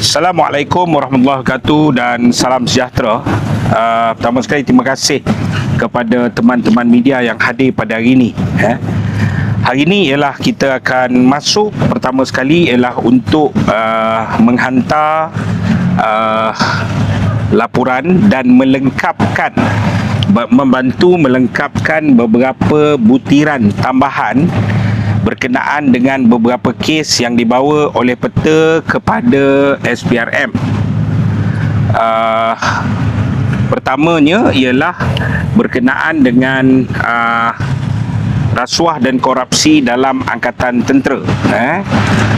Assalamualaikum warahmatullahi wabarakatuh dan salam sejahtera. Uh, pertama sekali terima kasih kepada teman-teman media yang hadir pada hari ini. Eh. Hari ini ialah kita akan masuk pertama sekali ialah untuk uh, menghantar uh, laporan dan melengkapkan membantu melengkapkan beberapa butiran tambahan berkenaan dengan beberapa kes yang dibawa oleh peta kepada SPRM. Uh, pertamanya ialah berkenaan dengan uh, rasuah dan korupsi dalam angkatan tentera. Eh?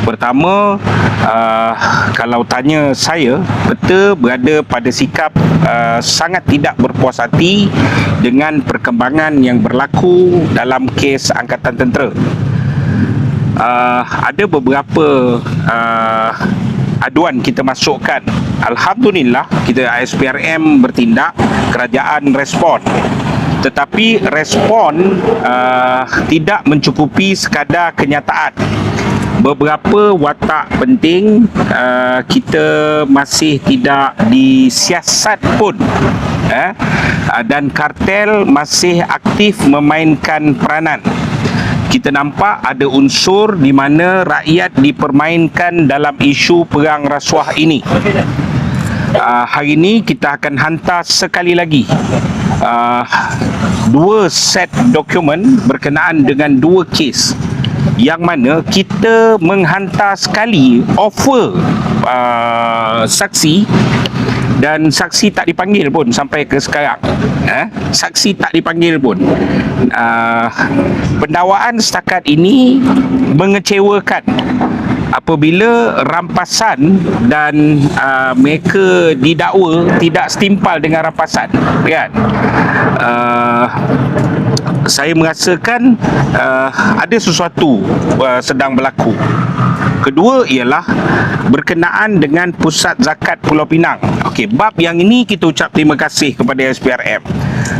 Pertama, uh, kalau tanya saya, peta berada pada sikap uh, sangat tidak berpuas hati dengan perkembangan yang berlaku dalam kes angkatan tentera uh, ada beberapa uh, aduan kita masukkan. Alhamdulillah kita SPRM bertindak kerajaan respon. Tetapi respon uh, tidak mencukupi sekadar kenyataan. Beberapa watak penting uh, kita masih tidak disiasat pun eh? uh, dan kartel masih aktif memainkan peranan kita nampak ada unsur di mana rakyat dipermainkan dalam isu perang rasuah ini. Uh, hari ini kita akan hantar sekali lagi uh, dua set dokumen berkenaan dengan dua kes yang mana kita menghantar sekali offer uh, saksi dan saksi tak dipanggil pun sampai ke sekarang. Eh? saksi tak dipanggil pun. Uh, pendakwaan setakat ini mengecewakan apabila rampasan dan uh, mereka didakwa tidak setimpal dengan rampasan kan? Uh, saya merasakan uh, ada sesuatu uh, sedang berlaku kedua ialah berkenaan dengan pusat zakat Pulau Pinang. Okey bab yang ini kita ucap terima kasih kepada SPRM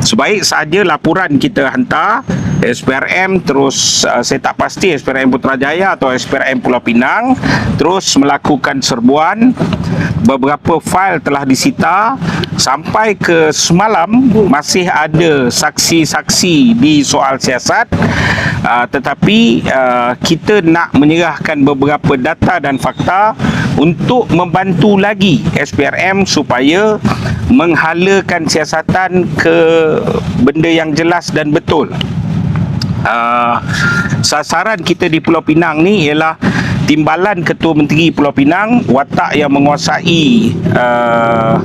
sebaik saja laporan kita hantar SPRM terus uh, saya tak pasti SPRM Putrajaya atau SPRM Pulau Pinang terus melakukan serbuan. Beberapa fail telah disita. Sampai ke semalam masih ada saksi-saksi di soal siasat uh, tetapi uh, kita nak menyerahkan beberapa data dan fakta untuk membantu lagi SPRM supaya menghalakan siasatan ke benda yang jelas dan betul. Uh, sasaran kita di Pulau Pinang ni ialah timbalan Ketua Menteri Pulau Pinang watak yang menguasai uh,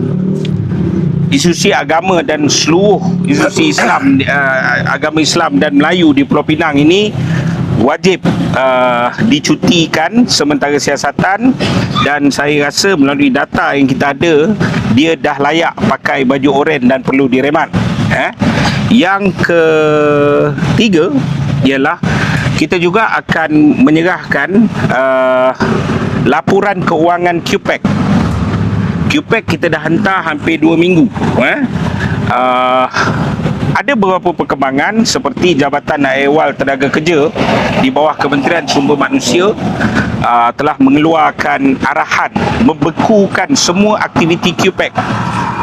institusi agama dan seluruh institusi Islam uh, agama Islam dan Melayu di Pulau Pinang ini wajib uh, dicutikan sementara siasatan dan saya rasa melalui data yang kita ada dia dah layak pakai baju oranye dan perlu direman eh yang ketiga ialah kita juga akan menyerahkan uh, laporan keuangan QPEC. QPEC kita dah hantar hampir 2 minggu. Eh? Uh, ada beberapa perkembangan seperti Jabatan Ehwal Tenaga Kerja di bawah Kementerian Sumber Manusia uh, telah mengeluarkan arahan membekukan semua aktiviti QPEC.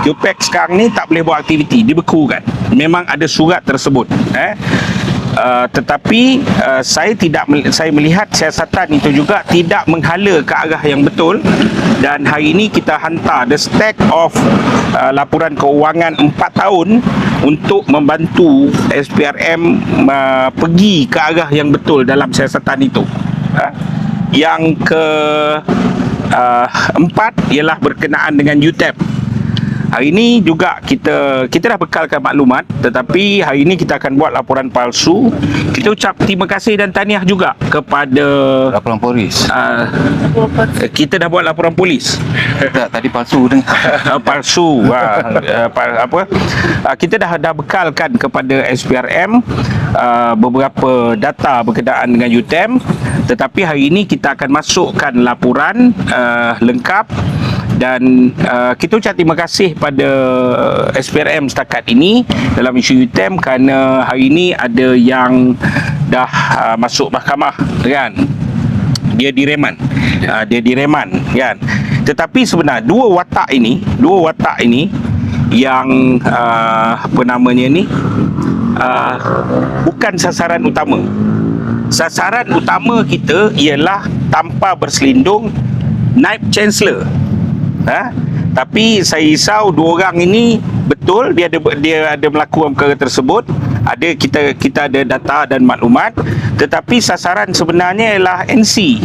QPEC sekarang ni tak boleh buat aktiviti, dibekukan. Memang ada surat tersebut. Eh? Uh, tetapi uh, saya tidak saya melihat siasatan itu juga tidak menghala ke arah yang betul dan hari ini kita hantar the stack of uh, laporan keuangan 4 tahun untuk membantu SPRM uh, pergi ke arah yang betul dalam siasatan itu. Uh, yang ke uh, empat ialah berkenaan dengan UTEP Hari ini juga kita kita dah bekalkan maklumat tetapi hari ini kita akan buat laporan palsu. Kita ucap terima kasih dan tahniah juga kepada laporan polis. Uh, kita dah buat laporan polis. Tak tadi palsu dengan palsu. Uh, apa? Uh, kita dah dah bekalkan kepada SPRM uh, beberapa data berkenaan dengan UTM tetapi hari ini kita akan masukkan laporan uh, lengkap dan uh, kita ucap terima kasih pada SPRM setakat ini dalam isu UTM kerana hari ini ada yang dah uh, masuk mahkamah kan dia direman uh, dia direman kan Tetapi sebenarnya dua watak ini, dua watak ini yang uh, apa namanya ni uh, bukan sasaran utama. Sasaran utama kita ialah tanpa berselindung naib chancellor. Ha? Tapi saya risau dua orang ini betul dia ada dia ada melakukan perkara tersebut. Ada kita kita ada data dan maklumat tetapi sasaran sebenarnya ialah NC.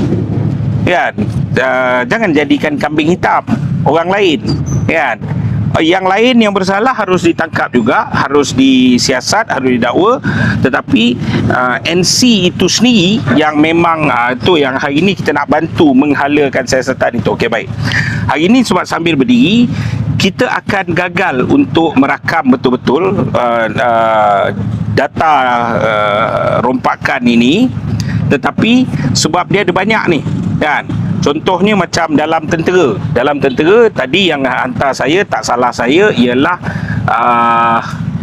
Kan? Uh, jangan jadikan kambing hitam orang lain. Kan? Uh, yang lain yang bersalah harus ditangkap juga, harus disiasat, harus didakwa. Tetapi uh, NC itu sendiri yang memang uh, itu yang hari ini kita nak bantu menghalakan siasatan itu. Okey baik. Hari ini sebab sambil berdiri kita akan gagal untuk merakam betul-betul uh, uh, data uh, rompakan ini tetapi sebab dia ada banyak ni kan contohnya macam dalam tentera. Dalam tentera tadi yang hantar saya tak salah saya ialah uh,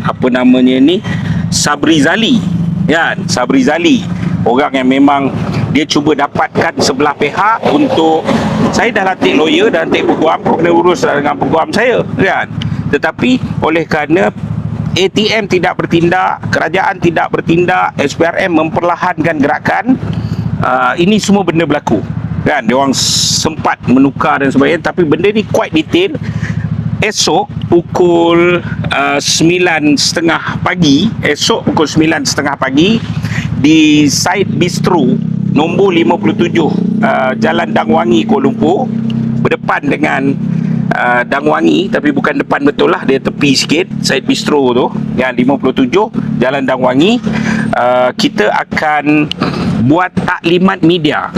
apa namanya ni Sabri Zali kan Sabri Zali orang yang memang dia cuba dapatkan sebelah pihak untuk saya dah latih lawyer dan latih peguam kena urus dengan peguam saya kan tetapi oleh kerana ATM tidak bertindak kerajaan tidak bertindak SPRM memperlahankan gerakan uh, ini semua benda berlaku kan dia orang sempat menukar dan sebagainya. Tapi benda ni quite detail. Esok pukul uh, 9.30 pagi esok pukul 9.30 pagi di site bistro nombor 57 uh, Jalan Dangwangi Kuala Lumpur. Berdepan dengan uh, Dangwangi tapi bukan depan betul lah dia tepi sikit side bistro tu. Yang 57 Jalan Dangwangi. Uh, kita akan buat taklimat media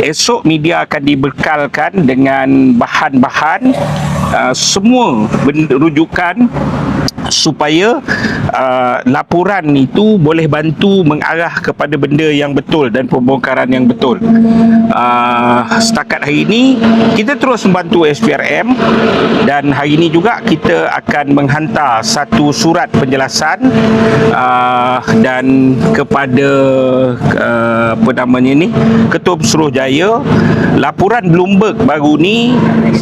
esok media akan dibekalkan dengan bahan-bahan uh, semua rujukan supaya uh, laporan itu boleh bantu mengarah kepada benda yang betul dan pembongkaran yang betul. Uh, setakat hari ini kita terus membantu SPRM dan hari ini juga kita akan menghantar satu surat penjelasan uh, dan kepada uh, apa namanya ni Ketua Suruhjaya laporan Bloomberg baru ni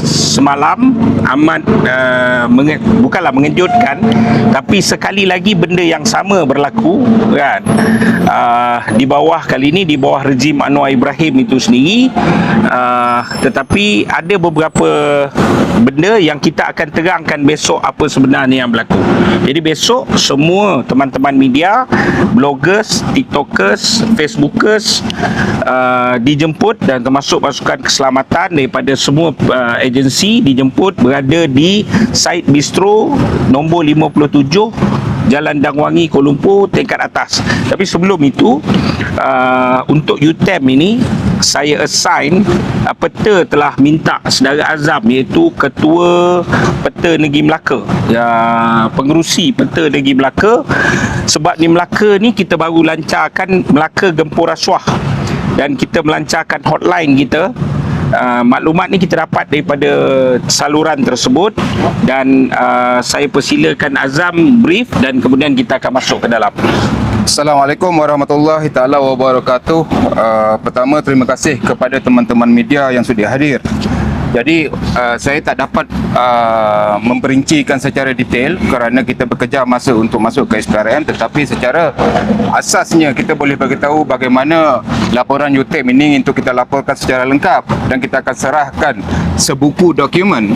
semalam amat uh, menge- bukanlah mengejutkan tapi sekali lagi benda yang sama berlaku kan? Uh, di bawah kali ini di bawah rejim Anwar Ibrahim itu sendiri uh, tetapi ada beberapa benda yang kita akan terangkan besok apa sebenarnya yang berlaku. Jadi besok semua teman-teman media bloggers, tiktokers facebookers uh, dijemput dan termasuk pasukan keselamatan daripada semua uh, agensi dijemput berada di site bistro nombor 57 Jalan Dangwangi Kuala Lumpur tingkat atas. Tapi sebelum itu uh, untuk UTM ini saya assign uh, peta telah minta saudara Azam iaitu ketua peta Negeri Melaka. Ya pengerusi peta Negeri Melaka sebab di Melaka ni kita baru lancarkan Melaka Gempur Rasuah dan kita melancarkan hotline kita uh, maklumat ni kita dapat daripada saluran tersebut dan uh, saya persilakan Azam brief dan kemudian kita akan masuk ke dalam. Assalamualaikum warahmatullahi taala wabarakatuh. Uh, pertama terima kasih kepada teman-teman media yang sudah hadir. Jadi uh, saya tak dapat uh, memperincikan secara detail kerana kita bekerja masa untuk masuk ke SPRM tetapi secara asasnya kita boleh beritahu bagaimana laporan UTM ini untuk kita laporkan secara lengkap dan kita akan serahkan sebuku dokumen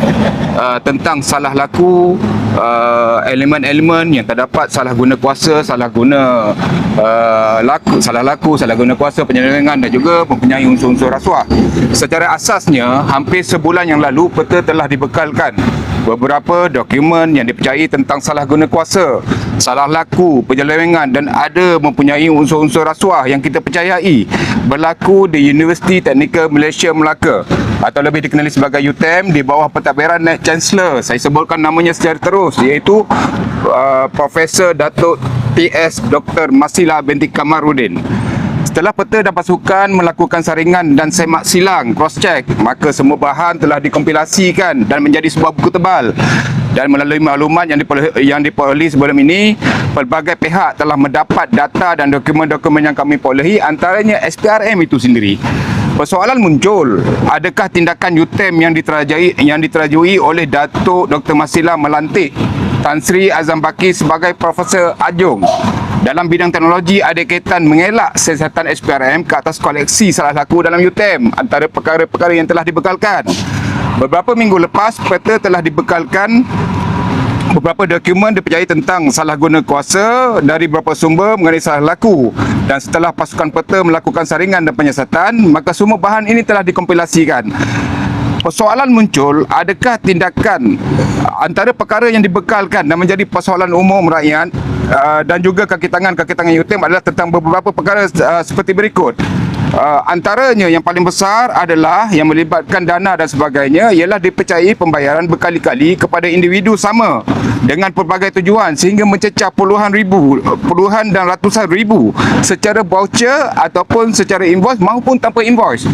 uh, tentang salah laku uh, elemen-elemen yang terdapat salah guna kuasa, salah guna uh, laku, salah laku, salah guna kuasa penyelewengan dan juga mempunyai unsur-unsur rasuah. Secara asasnya hampir sebulan yang lalu peta telah dibekalkan beberapa dokumen yang dipercayai tentang salah guna kuasa, salah laku, penyelewengan dan ada mempunyai unsur-unsur rasuah yang kita percayai berlaku di Universiti Teknikal Malaysia Melaka atau lebih dikenali sebagai UTM di bawah pentadbiran Naib Chancellor. Saya sebutkan namanya secara terus iaitu uh, Profesor Datuk TS Dr. Masila binti Kamarudin. Setelah peta dan pasukan melakukan saringan dan semak silang cross check, maka semua bahan telah dikompilasikan dan menjadi sebuah buku tebal. Dan melalui maklumat yang diperoleh, yang diperoleh sebelum ini, pelbagai pihak telah mendapat data dan dokumen-dokumen yang kami perolehi antaranya SPRM itu sendiri. persoalan muncul adakah tindakan UTM yang diterajai yang diterajui oleh Datuk Dr Masila melantik Tan Sri Azam Baki sebagai Profesor Ajung. Dalam bidang teknologi ada kaitan mengelak siasatan SPRM ke atas koleksi salah satu dalam UTM antara perkara-perkara yang telah dibekalkan. Beberapa minggu lepas, peta telah dibekalkan beberapa dokumen dipercayai tentang salah guna kuasa dari beberapa sumber mengenai salah laku. Dan setelah pasukan peta melakukan saringan dan penyiasatan maka semua bahan ini telah dikompilasikan persoalan muncul adakah tindakan antara perkara yang dibekalkan dan menjadi persoalan umum rakyat uh, dan juga kaki tangan-kaki tangan UTM adalah tentang beberapa perkara uh, seperti berikut. Uh, antaranya yang paling besar adalah yang melibatkan dana dan sebagainya ialah dipercayai pembayaran berkali-kali kepada individu sama dengan pelbagai tujuan sehingga mencecah puluhan ribu puluhan dan ratusan ribu secara voucher ataupun secara invoice maupun tanpa invoice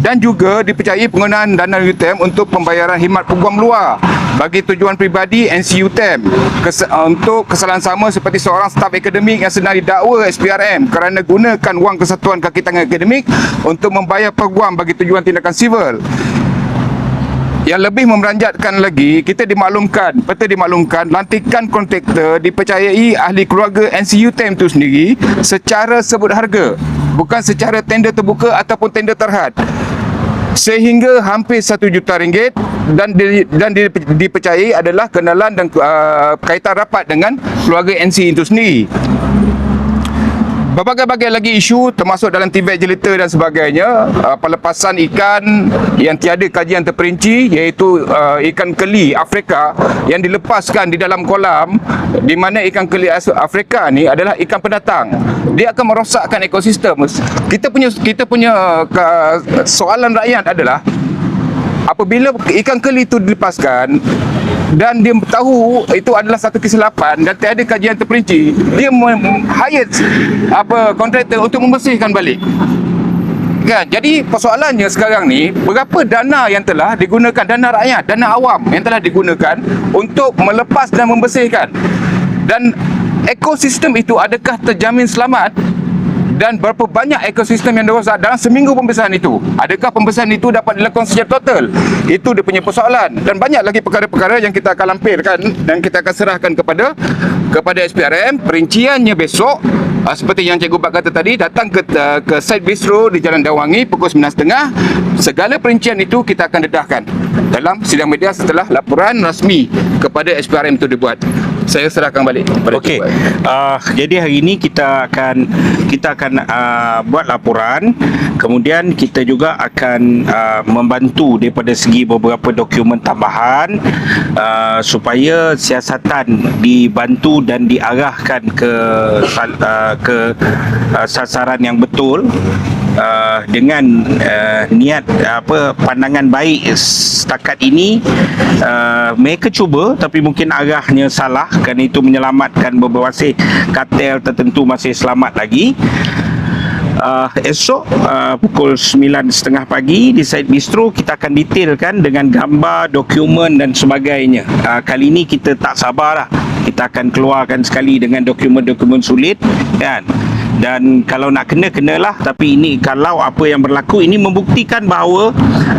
dan juga dipercayai penggunaan dana UTM untuk pembayaran khidmat peguam luar bagi tujuan peribadi NC UTM kes, uh, untuk kesalahan sama seperti seorang staf akademik yang sedang didakwa SPRM kerana gunakan wang kesatuan kaki tangan akademik untuk membayar peguam bagi tujuan tindakan sivil yang lebih memeranjatkan lagi, kita dimaklumkan, peta dimaklumkan, lantikan kontraktor dipercayai ahli keluarga NCU TEM itu sendiri secara sebut harga, bukan secara tender terbuka ataupun tender terhad. Sehingga hampir satu juta ringgit dan di, dan di, dipercayai adalah kenalan dan uh, kaitan rapat dengan keluarga NC itu sendiri. Berbagai-bagai lagi isu termasuk dalam TVET jelita dan sebagainya uh, pelepasan ikan yang tiada kajian terperinci iaitu uh, ikan keli Afrika yang dilepaskan di dalam kolam di mana ikan keli Afrika ni adalah ikan pendatang. Dia akan merosakkan ekosistem. Kita punya kita punya uh, soalan rakyat adalah apabila ikan keli itu dilepaskan dan dia tahu itu adalah satu kesilapan dan tiada kajian terperinci. Dia hire apa kontraktor untuk membersihkan balik. Kan? Jadi persoalannya sekarang ni berapa dana yang telah digunakan dana rakyat dana awam yang telah digunakan untuk melepas dan membersihkan? Dan ekosistem itu adakah terjamin selamat dan berapa banyak ekosistem yang rosak dalam seminggu pembersihan itu? Adakah pembersihan itu dapat dilakukan secara total? Itu dia punya persoalan. Dan banyak lagi perkara-perkara yang kita akan lampirkan dan kita akan serahkan kepada kepada SPRM perinciannya besok uh, seperti yang Cikgu Bak kata tadi datang ke uh, ke site bistro di Jalan Dawangi pukul 9.30 segala perincian itu kita akan dedahkan dalam sidang media setelah laporan rasmi kepada SPRM itu dibuat saya serahkan balik kepada Okey. Bak. Uh, jadi hari ini kita akan kita akan uh, buat laporan. Kemudian kita juga akan uh, membantu daripada segi beberapa dokumen tambahan uh, supaya siasatan dibantu dan diarahkan ke uh, ke uh, sasaran yang betul uh, dengan uh, niat apa pandangan baik setakat ini uh, mereka cuba tapi mungkin arahnya salah kerana itu menyelamatkan beberapa kartel tertentu masih selamat lagi Uh, esok uh, pukul 9.30 pagi di site bistro kita akan detailkan dengan gambar, dokumen dan sebagainya. Uh, kali ini kita tak sabarlah. Kita akan keluarkan sekali dengan dokumen-dokumen sulit kan. Dan kalau nak kena kenalah tapi ini kalau apa yang berlaku ini membuktikan bahawa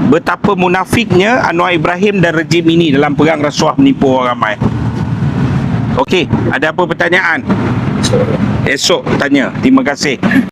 betapa munafiknya Anwar Ibrahim dan rejim ini dalam perang rasuah menipu orang ramai. Okey, ada apa pertanyaan? Esok tanya. Terima kasih.